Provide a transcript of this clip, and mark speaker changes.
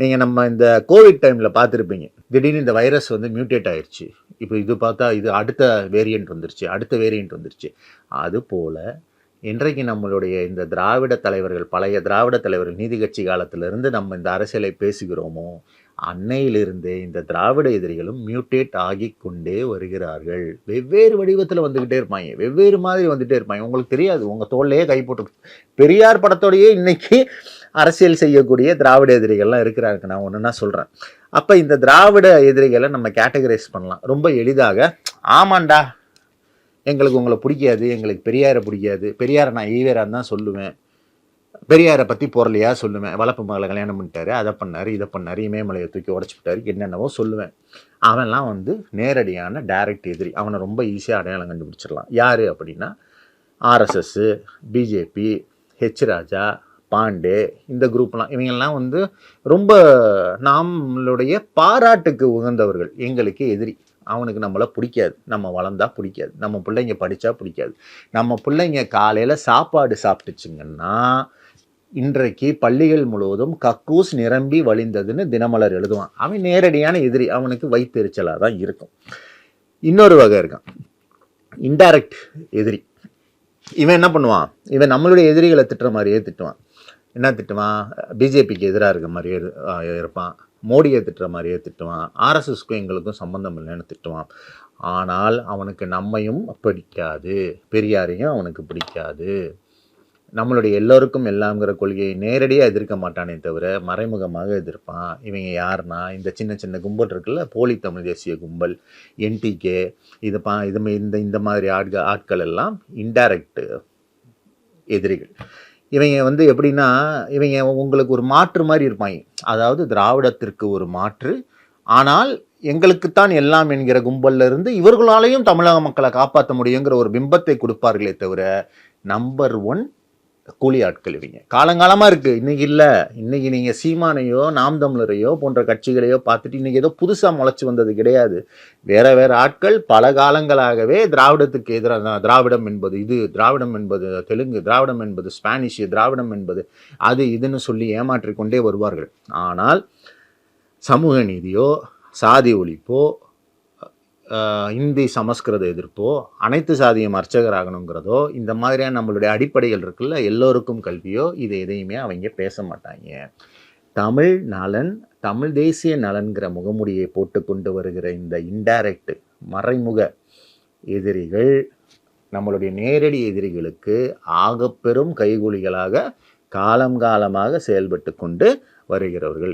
Speaker 1: நீங்கள் நம்ம இந்த கோவிட் டைமில் பார்த்துருப்பீங்க. திடீர்னு இந்த வைரஸ் வந்து மியூட்டேட் ஆயிடுச்சு இப்போ இது பார்த்தா இது அடுத்த வேரியண்ட் வந்துருச்சு அடுத்த வேரியண்ட் வந்துருச்சு. அதுபோல் இன்றைக்கு நம்மளுடைய இந்த திராவிட தலைவர்கள் பழைய திராவிட தலைவர்கள் நீதி கட்சி காலத்திலிருந்து நம்ம இந்த அரசியலை பேசுகிறோமோ அன்னையிலிருந்தே இந்த திராவிட எதிரிகளும் மியூட்டேட் ஆகி கொண்டே வருகிறார்கள். வெவ்வேறு வடிவத்தில் வந்துக்கிட்டே இருப்பாங்க. வெவ்வேறு மாதிரி வந்துகிட்டே இருப்பாங்க. உங்களுக்கு தெரியாது. உங்கள் தோல்லையே கை போட்டு பெரியார் படத்தோடையே இன்றைக்கி அரசியல் செய்யக்கூடிய திராவிட எதிரிகள்லாம் இருக்கிறாங்க. நான் ஒன்றுனா சொல்கிறேன் அப்போ இந்த திராவிட எதிரிகளை நம்ம கேட்டகரைஸ் பண்ணலாம். ரொம்ப எளிதாக ஆமாண்டா எங்களுக்கு உங்களை பிடிக்காது எங்களுக்கு பெரியாரை பிடிக்காது. பெரியாரை நான் ஈவேராக தான் சொல்லுவேன். பெரியாரை பற்றி பொருளையாக சொல்லுவேன். வளப்பு மகளை கல்யாணம் பண்ணிட்டாரு அதை பண்ணார் இதை பண்ணார் இமயமலையை தூக்கி உடச்சி என்னென்னவோ சொல்லுவேன். அவன்லாம் வந்து நேரடியான டைரக்ட் எதிரி. அவனை ரொம்ப ஈஸியாக அடையாளம் கண்டுபிடிச்சிடலாம். யார் அப்படின்னா RSS BJP H Raja Pandey இந்த குரூப்லாம் இவங்கெல்லாம் வந்து ரொம்ப நம்மளுடைய பாராட்டுக்கு உகந்தவர்கள். எங்களுக்கு எதிரி. அவனுக்கு நம்மளை பிடிக்காது. நம்ம வளர்ந்தா பிடிக்காது. நம்ம பிள்ளைங்க படித்தா பிடிக்காது. நம்ம பிள்ளைங்க காலையில் சாப்பாடு சாப்பிட்டுச்சுங்கன்னா இன்றைக்கு பள்ளிகள் முழுவதும் கக்கூஸ் நிரம்பி வழிந்ததுன்னு தினமலர் எழுதுவான். அவன் நேரடியான எதிரி. அவனுக்கு வைத்தெரிச்சலாக தான் இருக்கும். இன்னொரு வகை இருக்கான். இன்டைரக்ட் எதிரி. இவன் என்ன பண்ணுவான்? இவன் நம்மளுடைய எதிரிகளை திட்டுற மாதிரியே திட்டுவான். என்ன திட்டுவான்? பிஜேபிக்கு எதிராக இருக்க மாதிரியே இருப்பான். மோடியை திட்டுற மாதிரியே திட்டுவான். ஆர்எஸ்எஸ்க்கும் எங்களுக்கும் சம்மந்தம் இல்லைன்னு திட்டுவான். ஆனால் அவனுக்கு நம்மையும் பிடிக்காது. பெரியாரையும் அவனுக்கு பிடிக்காது. நம்மளுடைய எல்லோருக்கும் எல்லாங்கிற கொள்கையை நேரடியாக எதிர்க்க மாட்டானே தவிர மறைமுகமாக எதிர்ப்பான். இவங்க யாருன்னா இந்த சின்ன சின்ன கும்பல் இருக்குல்ல போலி தமிழ் தேசிய கும்பல் என்டிகே இது பா இது இந்த இந்த மாதிரி ஆட்கள் ஆட்கள் எல்லாம் இன்டைரக்ட் எதிரிகள். இவங்க வந்து எப்படின்னா இவங்க உங்களுக்கு ஒரு மாற்று மாதிரி இருப்பாங்க. அதாவது திராவிடத்திற்கு ஒரு மாற்று. ஆனால் எங்களுக்குத்தான் எல்லாம் என்கிற கும்பல்ல இருந்து இவர்களாலையும் தமிழக மக்களை காப்பாற்ற முடியுங்கிற ஒரு பிம்பத்தை கொடுப்பார்களே தவிர நம்பர் ஒன் கூலி ஆட்கள் இவங்க காலங்காலமாக இருக்குது இன்றைக்கி இல்லை. இன்றைக்கி நீங்கள் சீமானையோ நாம் தமிழரையோ போன்ற கட்சிகளையோ பார்த்துட்டு இன்றைக்கி ஏதோ புதுசாக முளைச்சி வந்தது கிடையாது. வேறு வேறு ஆட்கள் பல காலங்களாகவே திராவிடத்துக்கு எதிராக தான் திராவிடம் என்பது இது திராவிடம் என்பது தெலுங்கு திராவிடம் என்பது ஸ்பானிஷ் திராவிடம் என்பது அது இதுன்னு சொல்லி ஏமாற்றிக்கொண்டே வருவார்கள். ஆனால் சமூக நீதியோ சாதி ஒழிப்போ இந்தி சமஸ்கிருத எதிர்ப்போ அனைத்து சாதியும் அர்ச்சகராகணுங்கிறதோ இந்த மாதிரியான நம்மளுடைய அடிப்படைகள் இருக்குல்ல எல்லோருக்கும் கல்வியோ இது எதையுமே அவங்க பேச மாட்டாங்க. தமிழ் நலன் தமிழ் தேசிய நலன்கிற முகமுடியை போட்டு கொண்டு வருகிற இந்த இன்டைரக்ட் மறைமுக எதிரிகள் நம்மளுடைய நேரடி எதிரிகளுக்கு ஆகப்பெரும் கைகூலிகளாக காலம் காலமாக செயல்பட்டு கொண்டு வருகிறவர்கள்.